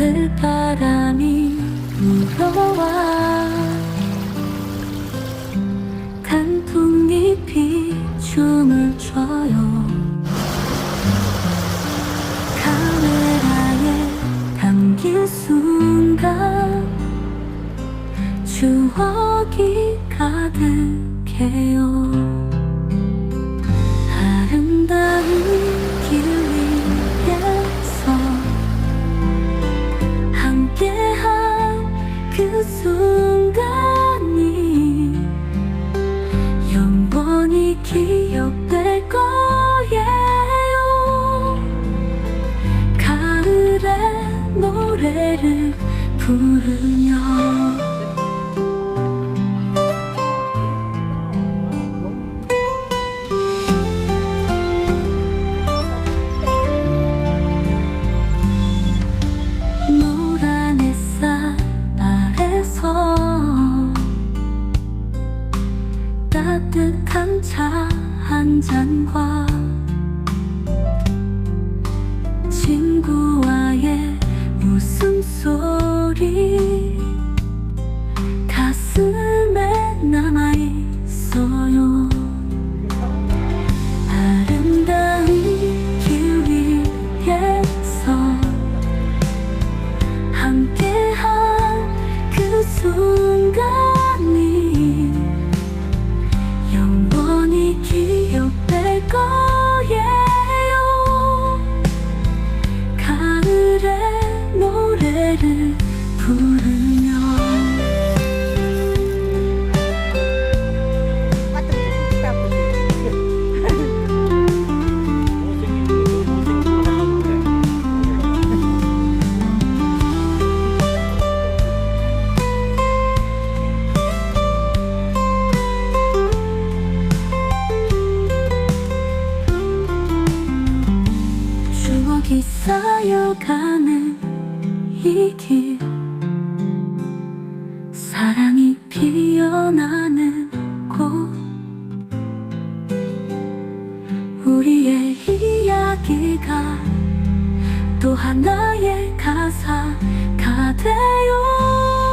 그 바람이 불어와 단풍잎이 춤을 춰요. 카메라에 담긴 순간 추억이 가득해요. 그 순간이 영원히 기억될 거예요. 가을의 노래를 부르며 따뜻한 차 한 잔과 친구와의 웃음소리 가슴에 남아있어요. 아름다운 길 위에서 함께한 그 순간 노래를 부르며 추억이 쌓여가는 이길 사랑이 피어나는 곳. 우리의 이야기가 또 하나의 가사가 돼요